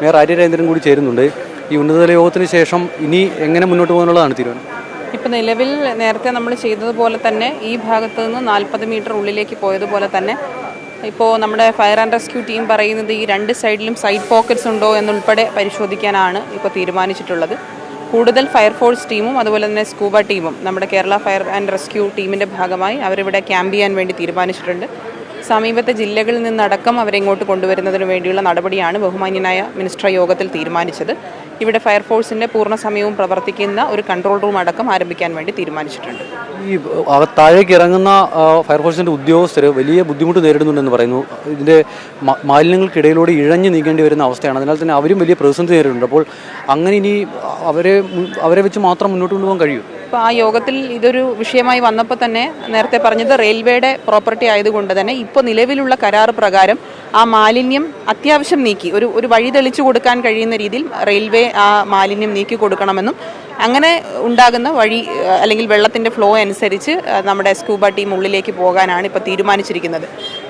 Mayor ആര്യരേന്ദ്രൻ കൂടി ചേരുന്നുണ്ട്. ഈ ഉന്നതതല യോഗത്തിന് ശേഷം ഇനി എങ്ങനെ മുന്നോട്ട് പോകാനുള്ളതാണ് തീരുമാനം? ഇപ്പം നിലവിൽ നേരത്തെ നമ്മൾ ചെയ്തതുപോലെ തന്നെ ഈ ഭാഗത്ത് നിന്ന് നാൽപ്പത് മീറ്റർ ഉള്ളിലേക്ക് പോയതുപോലെ തന്നെ ഇപ്പോൾ നമ്മുടെ ഫയർ ആൻഡ് റെസ്ക്യൂ ടീം പറയുന്നത് ഈ രണ്ട് സൈഡിലും സൈഡ് പോക്കറ്റ്സ് ഉണ്ടോ എന്നുൾപ്പെടെ പരിശോധിക്കാനാണ് ഇപ്പോൾ തീരുമാനിച്ചിട്ടുള്ളത്. കൂടുതൽ ഫയർഫോഴ്സ് ടീമും അതുപോലെ തന്നെ സ്കൂബ ടീമും നമ്മുടെ കേരള ഫയർ ആൻഡ് റെസ്ക്യൂ ടീമിന്റെ ഭാഗമായി അവരിവിടെ ക്യാമ്പ് ചെയ്യാൻ വേണ്ടി തീരുമാനിച്ചിട്ടുണ്ട്. സമീപത്തെ ജില്ലകളിൽ നിന്നടക്കം അവരെ ഇങ്ങോട്ട് കൊണ്ടുവരുന്നതിന് വേണ്ടിയുള്ള നടപടിയാണ് ബഹുമാന്യനായ മിനിസ്റ്റർ യോഗത്തിൽ തീരുമാനിച്ചത്. ഇവിടെ ഫയർഫോഴ്സിന്റെ പൂർണ സമയവും പ്രവർത്തിക്കുന്ന ഒരു കൺട്രോൾ റൂം അടക്കം ആരംഭിക്കാൻ വേണ്ടി തീരുമാനിച്ചിട്ടുണ്ട്. ഈ താഴേക്ക് ഇറങ്ങുന്ന ഫയർഫോഴ്സിന്റെ ഉദ്യോഗസ്ഥർ വലിയ ബുദ്ധിമുട്ട് നേരിടുന്നുണ്ടെന്ന് പറയുന്നു. ഇതിന്റെ മാലിന്യങ്ങൾക്കിടയിലൂടെ ഇഴഞ്ഞു നീങ്ങേണ്ടി വരുന്ന അവസ്ഥയാണ്. അതിനാൽ തന്നെ അവരും വലിയ പ്രതിസന്ധി നേരിടുന്നുണ്ട്. അപ്പോൾ അങ്ങനെ ഇനി അവരെ അവരെ വെച്ച് മാത്രം മുന്നോട്ട് കൊണ്ടുപോകാൻ കഴിയും? ഇപ്പോൾ ആ യോഗത്തിൽ ഇതൊരു വിഷയമായി വന്നപ്പോൾ തന്നെ നേരത്തെ പറഞ്ഞത് റെയിൽവേയുടെ പ്രോപ്പർട്ടി ആയതുകൊണ്ട് തന്നെ ഇപ്പോൾ നിലവിലുള്ള കരാർ പ്രകാരം ആ മാലിന്യം അത്യാവശ്യം നീക്കി ഒരു ഒരു വഴി തെളിച്ചു കൊടുക്കാൻ കഴിയുന്ന രീതിയിൽ റെയിൽവേ ആ മാലിന്യം നീക്കി കൊടുക്കണമെന്നും അങ്ങനെ ഉണ്ടാകുന്ന വഴി അല്ലെങ്കിൽ വെള്ളത്തിന്റെ ഫ്ലോ അനുസരിച്ച് നമ്മുടെ സ്കൂബ ടീം ഉള്ളിലേക്ക് പോകാനാണ് ഇപ്പോൾ തീരുമാനിച്ചിരിക്കുന്നത്.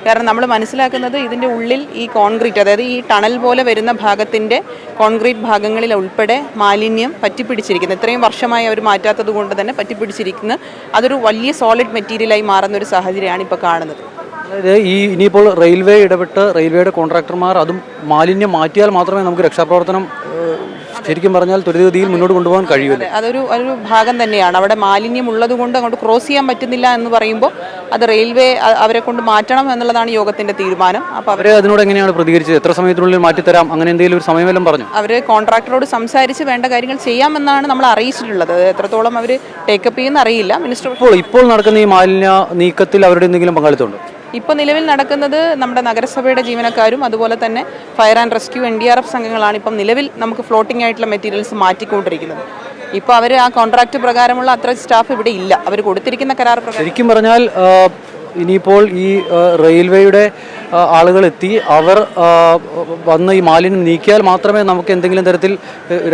കാരണം നമ്മൾ മനസ്സിലാക്കുന്നത് ഇതിന്റെ ഉള്ളിൽ ഈ കോൺക്രീറ്റ് അതായത് ഈ ടണൽ പോലെ വരുന്ന ഭാഗത്തിന്റെ കോൺക്രീറ്റ് ഭാഗങ്ങളിൽ ഉൾപ്പെടെ മാലിന്യം പറ്റിപ്പിടിച്ചിരിക്കുന്നു. ഇത്രയും വർഷമായി അവർ മാറ്റാത്തത് കൊണ്ട് തന്നെ പറ്റിപ്പിടിച്ചിരിക്കുന്നു. അതൊരു വലിയ സോളിഡ് മെറ്റീരിയലായി മാറുന്ന ഒരു സാഹചര്യമാണ് ഇപ്പോൾ കാണുന്നത്. അതായത് ഈ ഇനിയിപ്പോൾ റെയിൽവേ ഇടപെട്ട് റെയിൽവേയുടെ കോൺട്രാക്ടർമാർ അതും മാലിന്യം മാറ്റിയാൽ മാത്രമേ നമുക്ക് രക്ഷാപ്രവർത്തനം ശരിക്കും പറഞ്ഞാൽ ത്വരിതഗതിയിൽ മുന്നോട്ട് കൊണ്ടുപോകാൻ കഴിയുമല്ലോ. അതൊരു ഒരു ഭാഗം തന്നെയാണ്. അവിടെ മാലിന്യം ഉള്ളത് കൊണ്ട് അങ്ങോട്ട് ക്രോസ് ചെയ്യാൻ പറ്റുന്നില്ല എന്ന് പറയുമ്പോൾ അത് റെയിൽവേ അവരെ കൊണ്ട് മാറ്റണം എന്നുള്ളതാണ് യോഗത്തിന്റെ തീരുമാനം. അപ്പോൾ അവർ അവരെ അതിനോട് എങ്ങനെയാണ് പ്രതികരിച്ചത്? എത്ര സമയത്തിനുള്ളിൽ മാറ്റിത്തരാം? അങ്ങനെ എന്തെങ്കിലും ഒരു സമയമെല്ലാം പറഞ്ഞു? അവർ കോൺട്രാക്ടറോട് സംസാരിച്ച് വേണ്ട കാര്യങ്ങൾ ചെയ്യാമെന്നാണ് നമ്മൾ അറിയിച്ചിട്ടുള്ളത്. എത്രത്തോളം അവർ ടേക്കപ്പ് ചെയ്യുന്ന അറിയില്ല. മിനിസ്റ്റർ ഇപ്പോൾ ഇപ്പോൾ നടക്കുന്ന ഈ മാലിന്യ നീക്കത്തിൽ അവരുടെ എന്തെങ്കിലും പങ്കാളിത്തമുണ്ട്? ഇപ്പോൾ നിലവിൽ നടക്കുന്നത് നമ്മുടെ നഗരസഭയുടെ ജീവനക്കാരും അതുപോലെ തന്നെ fire and rescue N D R F സംഘങ്ങളാണ് ഇപ്പം നിലവിൽ നമുക്ക് ഫ്ലോട്ടിംഗ് ആയിട്ടുള്ള മെറ്റീരിയൽസ് മാറ്റിക്കൊണ്ടിരിക്കുന്നത്. ഇപ്പോൾ അവർ ആ കോൺട്രാക്ട് പ്രകാരമുള്ള അത്ര സ്റ്റാഫ് ഇവിടെ ഇല്ല. അവർ കൊടുത്തിരിക്കുന്ന കരാർ ശരിക്കും പറഞ്ഞാൽ ഇനിയിപ്പോൾ ഈ റെയിൽവേയുടെ ആളുകളെത്തി. അവർ വന്ന് ഈ മാലിന്യം നീക്കിയാൽ മാത്രമേ നമുക്ക് എന്തെങ്കിലും തരത്തിൽ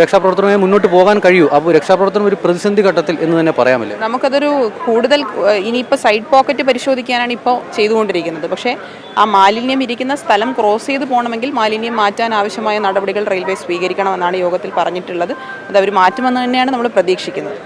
രക്ഷാപ്രവർത്തനമായി മുന്നോട്ട് പോകാൻ കഴിയൂ. അപ്പോൾ രക്ഷാപ്രവർത്തനം ഒരു പ്രതിസന്ധി ഘട്ടത്തിൽ എന്ന് തന്നെ പറയാമല്ലേ? നമുക്കതൊരു കൂടുതൽ ഇനിയിപ്പോൾ സൈഡ് പോക്കറ്റ് പരിശോധിക്കാനാണ് ഇപ്പോൾ ചെയ്തുകൊണ്ടിരിക്കുന്നത്. പക്ഷേ ആ മാലിന്യം ഇരിക്കുന്ന സ്ഥലം ക്രോസ് ചെയ്ത് പോകണമെങ്കിൽ മാലിന്യം മാറ്റാൻ ആവശ്യമായ നടപടികൾ റെയിൽവേ സ്വീകരിക്കണമെന്നാണ് യോഗത്തിൽ പറഞ്ഞിട്ടുള്ളത്. അത് അവർ മാറ്റുമെന്ന് തന്നെയാണ് നമ്മൾ പ്രതീക്ഷിക്കുന്നത്.